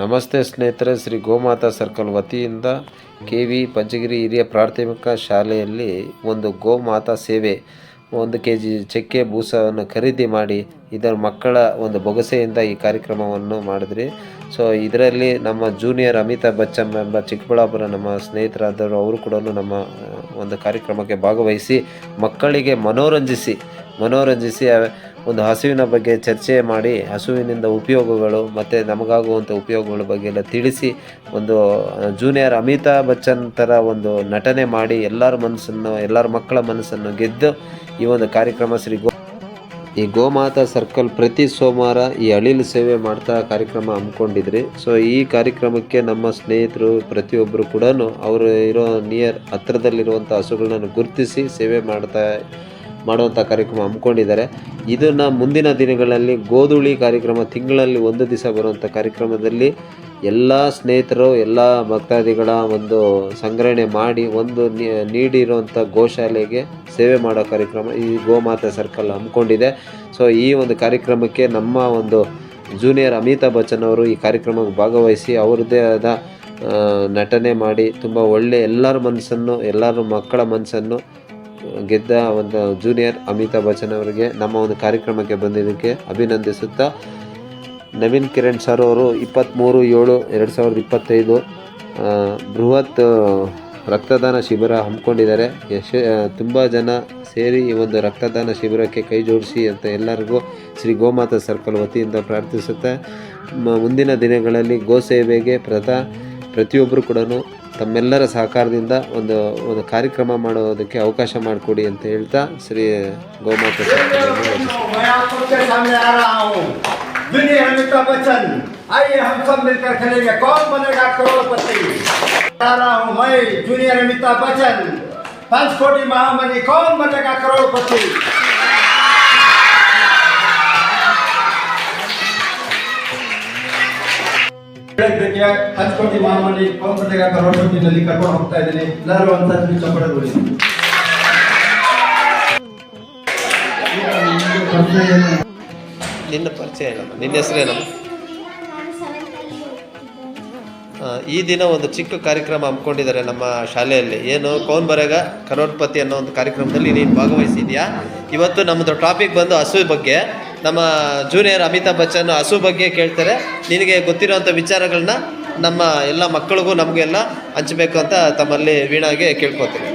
ನಮಸ್ತೆ ಸ್ನೇಹಿತರೆ, ಶ್ರೀ ಗೋಮಾತಾ ಸರ್ಕಲ್ ವತಿಯಿಂದ ಕೆ ವಿ ಪಂಚಗಿರಿ ಹಿರಿಯ ಪ್ರಾಥಮಿಕ ಶಾಲೆಯಲ್ಲಿ ಒಂದು ಗೋಮಾತಾ ಸೇವೆ, ಒಂದು ಕೆ ಜಿ ಚಕ್ಕೆ ಬೂಸವನ್ನು ಖರೀದಿ ಮಾಡಿ ಇದರ ಮಕ್ಕಳ ಒಂದು ಬೊಗಸೆಯಿಂದ ಈ ಕಾರ್ಯಕ್ರಮವನ್ನು ಮಾಡಿದ್ರಿ. ಸೊ ಇದರಲ್ಲಿ ನಮ್ಮ ಜೂನಿಯರ್ ಅಮಿತಾಬ್ ಬಚ್ಚನ್ ಎಂಬ ಚಿಕ್ಕಬಳ್ಳಾಪುರ ನಮ್ಮ ಸ್ನೇಹಿತರಾದರು ಅವರು ಕೂಡ ನಮ್ಮ ಒಂದು ಕಾರ್ಯಕ್ರಮಕ್ಕೆ ಭಾಗವಹಿಸಿ ಮಕ್ಕಳಿಗೆ ಮನೋರಂಜಿಸಿ ಮನೋರಂಜಿಸಿ ಒಂದು ಹಸುವಿನ ಬಗ್ಗೆ ಚರ್ಚೆ ಮಾಡಿ, ಹಸುವಿನಿಂದ ಉಪಯೋಗಗಳು ಮತ್ತು ನಮಗಾಗುವಂಥ ಉಪಯೋಗಗಳ ಬಗ್ಗೆ ಎಲ್ಲ ತಿಳಿಸಿ, ಒಂದು ಜೂನಿಯರ್ ಅಮಿತಾಬ್ ಬಚ್ಚನ್ ಥರ ಒಂದು ನಟನೆ ಮಾಡಿ ಎಲ್ಲರ ಮನಸ್ಸನ್ನು, ಎಲ್ಲರ ಮಕ್ಕಳ ಮನಸ್ಸನ್ನು ಗೆದ್ದು ಈ ಒಂದು ಕಾರ್ಯಕ್ರಮ ಶ್ರೀ ಗೋ ಈ ಗೋಮಾತಾ ಸರ್ಕಲ್ ಪ್ರತಿ ಸೋಮವಾರ ಈ ಅಳಿಲು ಸೇವೆ ಮಾಡ್ತಾ ಕಾರ್ಯಕ್ರಮ ಹಮ್ಮಿಕೊಂಡಿದ್ರಿ. ಸೊ ಈ ಕಾರ್ಯಕ್ರಮಕ್ಕೆ ನಮ್ಮ ಸ್ನೇಹಿತರು ಪ್ರತಿಯೊಬ್ಬರು ಕೂಡ ಅವರು ಇರೋ ನಿಯರ್ ಹತ್ತಿರದಲ್ಲಿರುವಂಥ ಹಸುಗಳನ್ನು ಗುರುತಿಸಿ ಸೇವೆ ಮಾಡ್ತಾ ಮಾಡುವಂಥ ಕಾರ್ಯಕ್ರಮ ಹಮ್ಮಿಕೊಂಡಿದ್ದಾರೆ. ಇದನ್ನು ಮುಂದಿನ ದಿನಗಳಲ್ಲಿ ಗೋಧೂಳಿ ಕಾರ್ಯಕ್ರಮ ತಿಂಗಳಲ್ಲಿ ಒಂದು ದಿವಸ ಬರುವಂಥ ಕಾರ್ಯಕ್ರಮದಲ್ಲಿ ಎಲ್ಲ ಸ್ನೇಹಿತರು, ಎಲ್ಲ ಭಕ್ತಾದಿಗಳ ಒಂದು ಸಂಗ್ರಹಣೆ ಮಾಡಿ ಒಂದು ನೀಡಿರುವಂಥ ಗೋಶಾಲೆಗೆ ಸೇವೆ ಮಾಡೋ ಕಾರ್ಯಕ್ರಮ ಈ ಗೋಮಾತಾ ಸರ್ಕಲ್ ಹಮ್ಮಿಕೊಂಡಿದೆ. ಸೊ ಈ ಒಂದು ಕಾರ್ಯಕ್ರಮಕ್ಕೆ ನಮ್ಮ ಒಂದು ಜೂನಿಯರ್ ಅಮಿತಾಬ್ ಬಚ್ಚನ್ ಅವರು ಈ ಕಾರ್ಯಕ್ರಮಕ್ಕೆ ಭಾಗವಹಿಸಿ ಅವರದ್ದೇ ಆದ ನಟನೆ ಮಾಡಿ, ತುಂಬ ಒಳ್ಳೆ ಎಲ್ಲರ ಮನಸ್ಸನ್ನು, ಎಲ್ಲರ ಮಕ್ಕಳ ಮನಸ್ಸನ್ನು ಗೆದ್ದ ಒಂದು ಜೂನಿಯರ್ ಅಮಿತಾಬ್ ಬಚ್ಚನ್ ಅವರಿಗೆ ನಮ್ಮ ಒಂದು ಕಾರ್ಯಕ್ರಮಕ್ಕೆ ಬಂದಿದ್ದಕ್ಕೆ ಅಭಿನಂದಿಸುತ್ತಾ ನವೀನ್ ಕಿರಣ್ ಸರ್ ಅವರು ಇಪ್ಪತ್ತ್ಮೂರು ಏಳು ಎರಡು ಸಾವಿರದ ಇಪ್ಪತ್ತೈದು ಬೃಹತ್ ರಕ್ತದಾನ ಶಿಬಿರ ಹಮ್ಮಿಕೊಂಡಿದ್ದಾರೆ. ಯಶ ತುಂಬ ಜನ ಸೇರಿ ಈ ಒಂದು ರಕ್ತದಾನ ಶಿಬಿರಕ್ಕೆ ಕೈ ಜೋಡಿಸಿ ಅಂತ ಎಲ್ಲರಿಗೂ ಶ್ರೀ ಗೋಮಾತಾ ಸರ್ಕಲ್ ವತಿಯಿಂದ ಪ್ರಾರ್ಥಿಸುತ್ತೆ ಮುಂದಿನ ದಿನಗಳಲ್ಲಿ ಗೋ ಸೇವೆಗೆ ಪ್ರತ, ಪ್ರತಿಯೊಬ್ಬರು ಕೂಡ ತಮ್ಮೆಲ್ಲರ ಸಹಕಾರದಿಂದ ಒಂದು ಒಂದು ಕಾರ್ಯಕ್ರಮ ಮಾಡೋದಕ್ಕೆ ಅವಕಾಶ ಮಾಡಿಕೊಡಿ ಅಂತ ಹೇಳ್ತಾ ಶ್ರೀ ಗೋಮಾತಾ ಸರ್ಕಲನ್ನು ವಂದಿಸುತ್ತೇನೆ. मैं आप सबके सामने आ रहा हूँ ಕರೋಟಿನಲ್ಲಿ ಕರ್ಕೊಂಡು ಹೋಗ್ತಾ ಇದ್ದೀನಿ. ಎಲ್ಲರೂ ನಿನ್ನ ಪರಿಚಯ ಇಲ್ಲ ನಿನ್ನ ಹೆಸರೇನಮ್ಮ ಈ ದಿನ ಒಂದು ಚಿಕ್ಕ ಕಾರ್ಯಕ್ರಮ ಹಮ್ಮಿಕೊಂಡಿದ್ದಾರೆ ನಮ್ಮ ಶಾಲೆಯಲ್ಲಿ. ಏನು, ಕೌನ್ ಬರೆಗ ಕರೋಡ್ಪತಿ ಅನ್ನೋ ಒಂದು ಕಾರ್ಯಕ್ರಮದಲ್ಲಿ ನೀನು ಭಾಗವಹಿಸಿದ್ಯಾ? ಇವತ್ತು ನಮ್ಮದು ಟಾಪಿಕ್ ಬಂದು ಹಸು ಬಗ್ಗೆ. ನಮ್ಮ ಜೂನಿಯರ್ ಅಮಿತಾಬ್ ಬಚ್ಚನ್ ಹಸು ಬಗ್ಗೆ ಕೇಳ್ತಾರೆ. ನಿನಗೆ ಗೊತ್ತಿರೋವಂಥ ವಿಚಾರಗಳನ್ನ ನಮ್ಮ ಎಲ್ಲ ಮಕ್ಕಳಿಗೂ ನಮಗೆಲ್ಲ ಹಂಚಬೇಕು ಅಂತ ತಮ್ಮಲ್ಲಿ ವೀಣಾಗೆ ಕೇಳ್ಕೊತೀನಿ.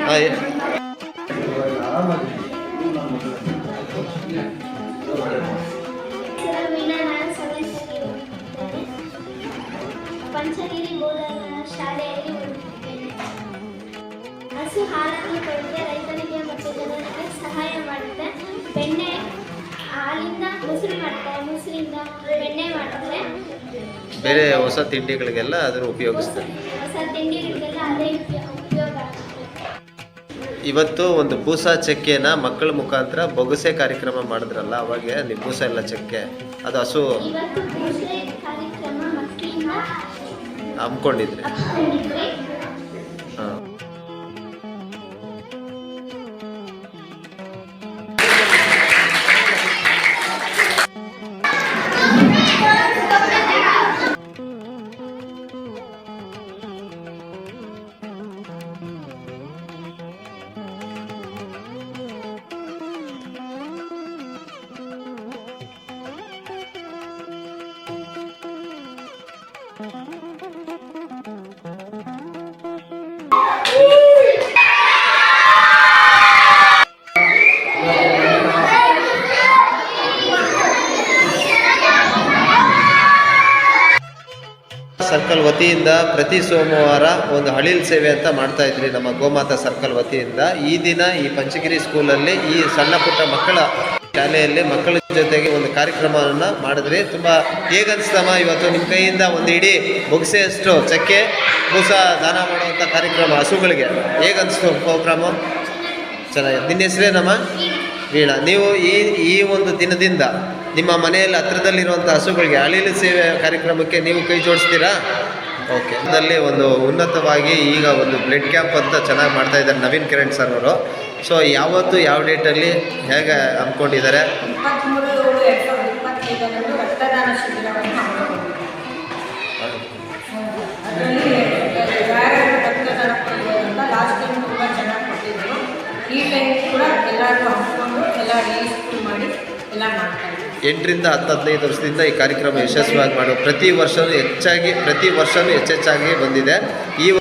ಹಸು ಹಾಲನ್ನು ಕೊಡುತ್ತೆ ರೈತರಿಗೆ ಮತ್ತು ಜನರಿಗೆ ಸಹಾಯ ಮಾಡುತ್ತೆ. ಬೆಣ್ಣೆ ಮೊಸರು ಮಾಡ್ತಾರೆ ಮೊಸರಿಂದ ಬೆಣ್ಣೆ ಮಾಡ್ತಾರೆ. ಬೇರೆ ಹೊಸ ತಿಂಡಿಗಳಿಗೆಲ್ಲ ಅದನ್ನು ಉಪಯೋಗಿಸ್ತಾರೆ. ಹೊಸ ತಿಂಡಿಗಳಿಗೆಲ್ಲ ಅದೇ ಉಪಯೋಗ ಉಪಯೋಗ ಆಗುತ್ತೆ. ಇವತ್ತು ಒಂದು ಬೂಸ ಚಕ್ಕೆನ ಮಕ್ಕಳ ಮುಖಾಂತರ ಬೊಗಸೆ ಕಾರ್ಯಕ್ರಮ ಮಾಡಿದ್ರಲ್ಲ ಅವಾಗ ನೀವು ಬೂಸ ಎಲ್ಲ ಚಕ್ಕೆ ಅದು ಹಸು ಇವತ್ತು ಪೂಜೆ ಕಾರ್ಯಕ್ರಮ ಮಕ್ಕಳಿಂದ ಹಮ್ಮಿಕೊಂಡಿದ್ರಿ. ಸರ್ಕಲ್ ವತಿಯಿಂದ ಪ್ರತಿ ಸೋಮವಾರ ಒಂದು ಹಳಿಲ್ ಸೇವೆ ಅಂತ ಮಾಡ್ತಾ ಇದ್ರಿ ನಮ್ಮ ಗೋಮಾತಾ ಸರ್ಕಲ್ ವತಿಯಿಂದ. ಈ ದಿನ ಈ ಪಂಚಗಿರಿ ಸ್ಕೂಲಲ್ಲಿ ಈ ಸಣ್ಣ ಪುಟ್ಟ ಮಕ್ಕಳ ಶಾಲೆಯಲ್ಲಿ ಮಕ್ಕಳ ಜೊತೆಗೆ ಒಂದು ಕಾರ್ಯಕ್ರಮವನ್ನು ಮಾಡಿದ್ರಿ. ತುಂಬ ಹೇಗನ್ಸ್ತಮ್ಮ ಇವತ್ತು ನಿಮ್ಮ ಕೈಯಿಂದ ಒಂದು ಇಡೀ ಬೊಗ್ಸೆಯಷ್ಟು ಚಕ್ಕೆ, ಬೂಸ, ದಾನ ಮಾಡುವಂಥ ಕಾರ್ಯಕ್ರಮ ಹಸುಗಳಿಗೆ. ಹೇಗನ್ಸ್ತು ಪ್ರೋಗ್ರಾಮು ಚೆನ್ನಾಗಿದೆ ನಿನ್ನ ಹೆಸರೇನಮ್ಮ? ವೀಣಾ. ನೀವು ಈ ಈ ಒಂದು ದಿನದಿಂದ ನಿಮ್ಮ ಮನೆಯಲ್ಲಿ ಹತ್ರದಲ್ಲಿರುವಂಥ ಹಸುಗಳಿಗೆ ಅಳಿಲ ಸೇವೆ ಕಾರ್ಯಕ್ರಮಕ್ಕೆ ನೀವು ಕೈ ಜೋಡಿಸ್ತೀರಾ? ಓಕೆ ಅದರಲ್ಲಿ ಒಂದು ಉನ್ನತವಾಗಿ ಈಗ ಒಂದು ಬ್ಲಡ್ ಕ್ಯಾಂಪ್ ಅಂತ ಚೆನ್ನಾಗಿ ಮಾಡ್ತಾ ಇದ್ದಾರೆ ನವೀನ್ ಕಿರಣ್ ಸರ್ ಅವರು. ಸೊ ಯಾವತ್ತು ಯಾವ ಡೇಟಲ್ಲಿ ಹೇಗೆ ಅಂದ್ಕೊಂಡಿದ್ದಾರೆ ಈ ಟೈಮ್ ಕೂಡ ಎಲ್ಲ ಮಾಡಿ, ಎಲ್ಲ ಮಾಡ್ತಾರೆ ಎಂಟರಿಂದ ಹತ್ತು ಹದಿನೈದು ವರ್ಷದಿಂದ ಈ ಕಾರ್ಯಕ್ರಮ ಯಶಸ್ವಿಯಾಗಿ ಮಾಡೋ ಪ್ರತಿ ವರ್ಷವೂ ಹೆಚ್ಚಾಗಿ, ಪ್ರತಿ ವರ್ಷವೂ ಹೆಚ್ಚೆಚ್ಚಾಗಿ ಬಂದಿದೆ. ಈ